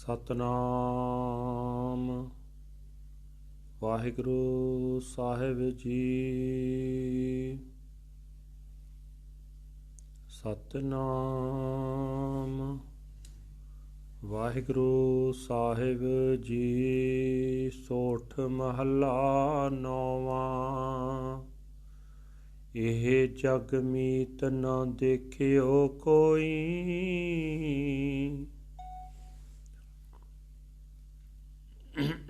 ਸਤਨਾਮ। ਵਾਹਿਗੁਰੂ ਸਾਹਿਬ ਜੀ। ਸਤਨਾਮ। ਵਾਹਿਗੁਰੂ ਸਾਹਿਬ ਜੀ, ਸੋਠ ਮਹੱਲਾ ਨੌਵਾਂ। ਇਹ ਜਗ ਮੀਤ ਨਾ ਦੇਖਿਓ ਕੋਈ।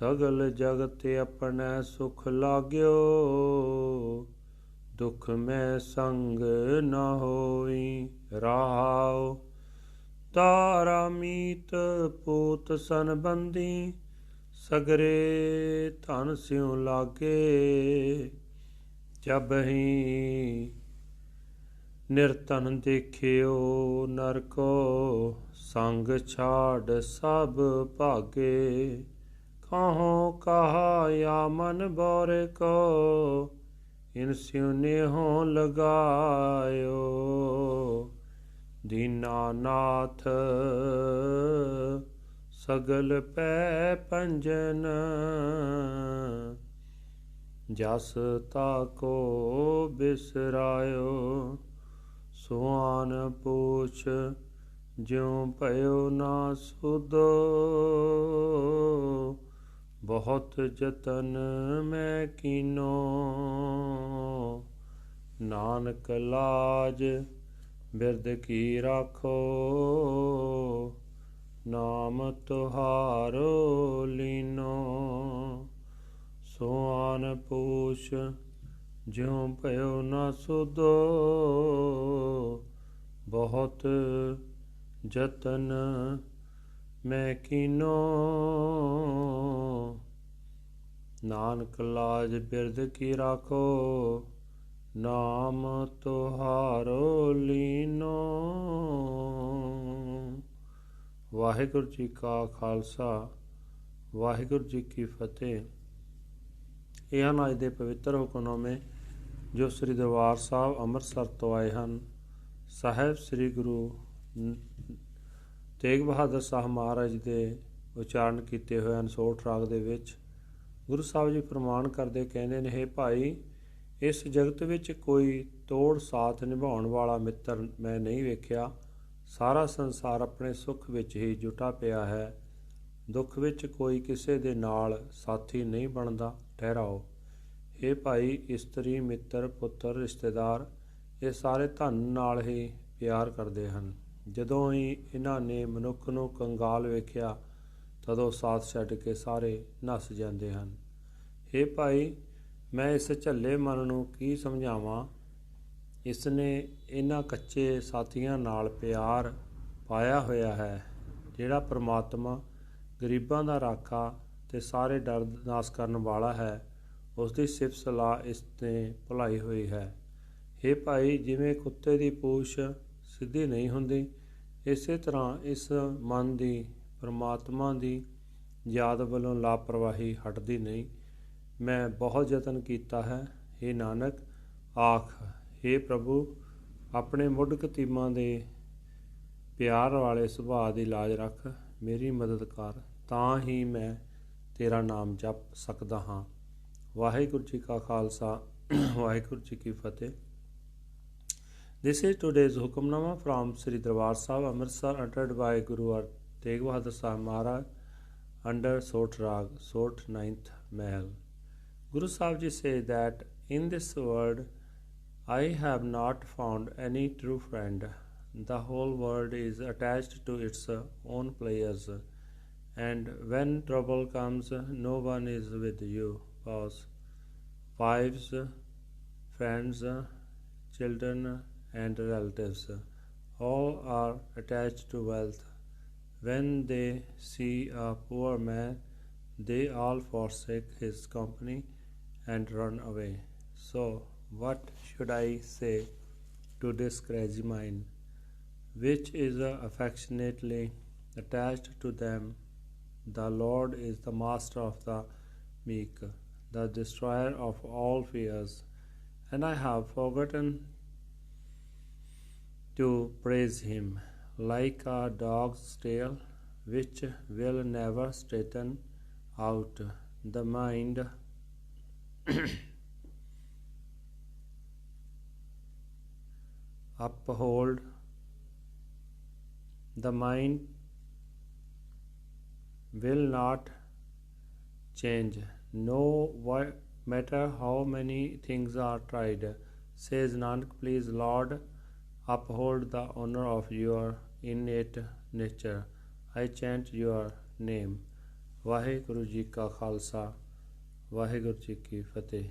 ਸਗਲ ਜਗਤ ਆਪਣਾ ਸੁਖ ਲਾਗਿਓ, ਦੁਖ ਮੈਂ ਸੰਗ ਨਾ ਹੋਈ ਰਾਉ ਤਾਰਾ ਮੀਤ ਪੂਤ ਸੰਬੰਧੀ ਸਗਰੇ ਧਨ ਸਿਉ ਲਾਗੇ, ਜਬ ਹੀ ਨਿਰਤਨ ਦੇਖਿਓ ਨਰਕੋ, ਸੰਗ ਛਾੜ ਸਭ ਭਾਗੇ। ਕਹੋ, ਕਹਾ ਯਾ ਮਨ ਬੋਰ ਕੋ, ਇਨ ਸਿਉਨੇ ਹੋ ਲਗਾਇਓ। ਦੀਨਾਨਾਥ ਸਗਲ ਪੈ ਪੰਜਨ, ਜਸ ਤਾ ਕੋ ਬਿਸਰਾਇਓ। ਸੁਆਨ ਪੂਛ, ਜਿਉ ਭਇਓ ਨਾ ਸੁਦੋ ਬਹੁਤ ਜਤਨ ਮੈਂ ਕੀਨੋ। ਨਾਨਕ ਲਾਜ ਬਿਰਦ ਕੀ ਰਾਖੋ। ਨਾਮ ਤੁਹਾਰੋ ਲੀਨੋ। ਸੁਆਨ ਪੂਛ ਜਿਉ ਭਇਓ ਨਾ ਸੁਦੋ ਬਹੁਤ ਜਤਨ ਮੈਂ ਕੀਨੋ। ਨਾਨਕ ਲਾਜ ਬਿਰਦ ਕੀ ਰਾਖੋ, ਨਾਮ ਤੁਹਾਰੋ ਲੀਨੋ। ਵਾਹਿਗੁਰੂ ਜੀ ਕਾ ਖਾਲਸਾ, ਵਾਹਿਗੁਰੂ ਜੀ ਕੀ ਫਤਿਹ। ਇਹ ਹਨ ਅੱਜ ਦੇ ਪਵਿੱਤਰ ਹੁਕਮਨਾਮੇ ਜੋ ਸ੍ਰੀ ਦਰਬਾਰ ਸਾਹਿਬ ਅੰਮ੍ਰਿਤਸਰ ਤੋਂ ਆਏ ਹਨ। ਸਾਹਿਬ ਸ੍ਰੀ ਗੁਰੂ ਤੇਗ ਬਹਾਦਰ ਸਾਹਿਬ ਮਹਾਰਾਜ ਦੇ ਉਚਾਰਨ ਕੀਤੇ ਹੋਏ ਅਨਸੋਠ ਰਾਗ ਦੇ ਵਿੱਚ ਗੁਰੂ ਸਾਹਿਬ ਜੀ ਪ੍ਰਮਾਣ ਕਰਦੇ ਕਹਿੰਦੇ ਨੇ, ਹੈ ਭਾਈ, ਇਸ ਜਗਤ ਵਿੱਚ ਕੋਈ ਤੋੜ ਸਾਥ ਨਿਭਾਉਣ ਵਾਲਾ ਮਿੱਤਰ ਮੈਂ ਨਹੀਂ ਵੇਖਿਆ। ਸਾਰਾ ਸੰਸਾਰ ਆਪਣੇ ਸੁੱਖ ਵਿੱਚ ਹੀ ਜੁਟਾ ਪਿਆ ਹੈ। ਦੁੱਖ ਵਿੱਚ ਕੋਈ ਕਿਸੇ ਦੇ ਨਾਲ ਸਾਥੀ ਨਹੀਂ ਬਣਦਾ। ਠਹਿਰਾਓ। ਇਹ ਭਾਈ, ਇਸਤਰੀ, ਮਿੱਤਰ, ਪੁੱਤਰ, ਰਿਸ਼ਤੇਦਾਰ, ਇਹ ਸਾਰੇ ਧਨ ਨਾਲ ਹੀ ਪਿਆਰ ਕਰਦੇ ਹਨ। ਜਦੋਂ ਹੀ ਇਹਨਾਂ ਨੇ ਮਨੁੱਖ ਨੂੰ ਕੰਗਾਲ ਵੇਖਿਆ, ਤਦੋਂ ਸਾਥ ਛੱਡ ਕੇ ਸਾਰੇ ਨਸ ਜਾਂਦੇ ਹਨ। हे ਭਾਈ, ਮੈਂ ਇਸ ਝੱਲੇ ਮਨ ਨੂੰ ਕੀ ਸਮਝਾਵਾਂ? ਇਸ ਨੇ ਇਹਨਾਂ ਕੱਚੇ ਸਾਥੀਆਂ ਨਾਲ ਪਿਆਰ ਪਾਇਆ ਹੋਇਆ ਹੈ, ਜਿਹੜਾ ਪ੍ਰਮਾਤਮਾ ਗਰੀਬਾਂ ਦਾ ਰਾਖਾ ਤੇ ਸਾਰੇ ਡਰ ਨਾਸ ਕਰਨ ਵਾਲਾ ਹੈ ਉਸ ਦੀ ਸਿਫਤ ਸਲਾਹ ਇਸ ਤੇ ਭੁਲਾਈ ਹੋਈ ਹੈ। हे ਭਾਈ, ਜਿਵੇਂ ਕੁੱਤੇ ਦੀ ਪੂਛ ਸਿੱਧੀ ਨਹੀਂ ਹੁੰਦੀ। ਇਸੇ ਤਰ੍ਹਾਂ ਇਸ ਮਨ ਦੀ, ਪਰਮਾਤਮਾ ਦੀ ਯਾਦ ਵੱਲੋਂ ਲਾਪਰਵਾਹੀ ਹਟਦੀ ਨਹੀਂ। ਮੈਂ ਬਹੁਤ ਯਤਨ ਕੀਤਾ ਹੈ। हे ਨਾਨਕ, ਆਖ हे ਪ੍ਰਭੂ, ਆਪਣੇ ਮੁੱਢ ਕਤੀਮਾਂ ਦੇ ਪਿਆਰ ਵਾਲੇ ਸੁਭਾਅ ਦੀ ਲਾਜ ਰੱਖ। ਮੇਰੀ ਮਦਦ ਕਰ, ਤਾਂ ਹੀ ਮੈਂ ਤੇਰਾ ਨਾਮ ਜਪ ਸਕਦਾ ਹਾਂ। ਵਾਹਿਗੁਰੂ ਜੀ ਕਾ ਖਾਲਸਾ, ਵਾਹਿਗੁਰੂ ਜੀ ਕੀ ਫਤਿਹ। This is today's Hukamnama from Sri Darbar Sahib Amritsar uttered by Guru Tegh Bahadur Sahib Maharaj under Sot Rag, Sot 9th Mahal. Guru Sahib Ji say that in this world I have not found any true friend. The whole world is attached to its own players, and when trouble comes, no one is with you. Pause. Wives, friends, children, and relatives all are attached to wealth. When they see a poor man, they all forsake his company and run away. So, what should I say to this crazy mind, which is affectionately attached to them? The Lord is the master of the meek, the destroyer of all fears, and I have forgotten to praise him. Like a dog's tail, which will never straighten out, the mind uphold the mind will not change no matter how many things are tried says nanak please lord uphold the honor of your innate nature i chant your name Waheguru ji ਕਾ ਖਾਲਸਾ ਵਾਹਿਗੁਰੂ ਜੀ ਕੀ ਫਤਿਹ